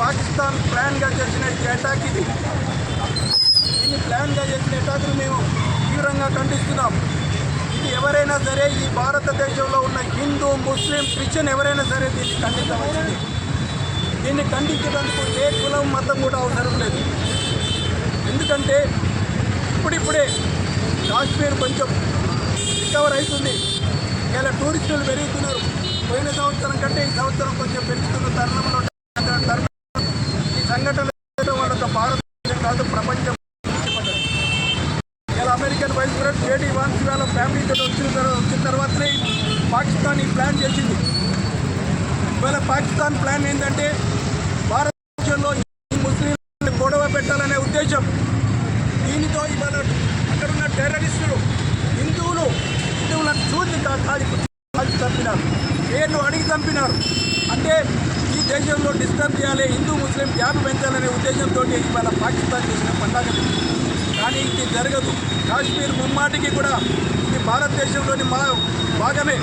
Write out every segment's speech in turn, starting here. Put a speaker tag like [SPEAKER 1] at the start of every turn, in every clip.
[SPEAKER 1] పాకిస్తాన్ ప్లాన్గా చేసిన ఈ అటాక్ ఇది. దీన్ని ప్లాన్గా చేసిన అటాక్ను మేము తీవ్రంగా ఖండిస్తున్నాం. ఇది ఎవరైనా సరే ఈ భారతదేశంలో ఉన్న హిందూ ముస్లిం క్రిస్టియన్ ఎవరైనా సరే దీన్ని ఖండించవలసింది దీన్ని ఖండించడానికి ఏ కులం మతం కూడా అవసరం లేదు. ఎందుకంటే ఇప్పుడిప్పుడే కాశ్మీర్ కొంచెం రికవర్ అవుతుంది. ఇలా టూరిస్టులు పెరుగుతున్నారు. పోయిన సంవత్సరం కంటే ఈ సంవత్సరం కొంచెం పెరుగుతున్న తరుణంలో ఈ సంఘటనలు వాళ్ళతో భారతదేశం కాదు ప్రపంచం ఇలా American vice president J D Vance వాళ్ళ ఫ్యామిలీతో వచ్చిన తర్వాత వచ్చిన తర్వాతనే పాకిస్తాన్ ఈ ప్లాన్ చేసింది. ఇవాళ పాకిస్తాన్ ప్లాన్ ఏంటంటే భారతదేశంలో ఈ ముస్లింలను గొడవ పెట్టాలనే ఉద్దేశం. దీనితో ఇవాళ అక్కడున్న టెర్రరిస్టులు హిందువులు హిందువులను చూసి కాదు పేర్లు అడిగి చంపినారు. అంటే ఈ దేశంలో డిస్టర్బ్ చేయాలి హిందూ ముస్లిం గ్యాప్ పెంచాలనే ఉద్దేశంతో ఇవాళ పాకిస్తాన్ చేసిన పండగ. కానీ ఇది జరగదు. కాశ్మీర్ ముమ్మాటికి కూడా ఇది భారతదేశంలోని మా భాగమే.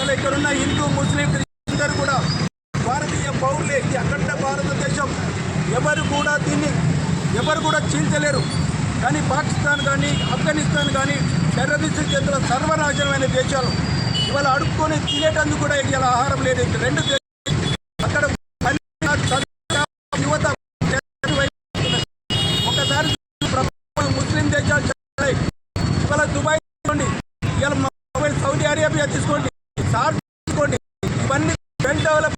[SPEAKER 1] ఇలా ఇక్కడున్న హిందూ ముస్లిం క్రిస్టియన్ కూడా భారతీయ పౌరులే. ఇది అఖండ భారతదేశం ఎవరు కూడా దీన్ని ఎవరు కూడా చీల్చలేరు. కానీ పాకిస్తాన్ కానీ ఆఫ్ఘనిస్తాన్ కానీ టెర్రరిస్ట్ చేతుల సర్వనాశనమైన దేశాలు. ఇవాళ అడుక్కొని తినేటందుకు కూడా ఇవాళ ఆహారం లేదు. ఇక్కడ రెండు అక్కడ యువత ఒకసారి ముస్లిం దేశాలు ఇవాళ దుబాయ్ తీసుకోండి ఇవాళ మొబైల్ సౌదీ అరేబియా తీసుకోండి. సార్ తీసుకోండి. ఇవన్నీ వెల్ డెవలప్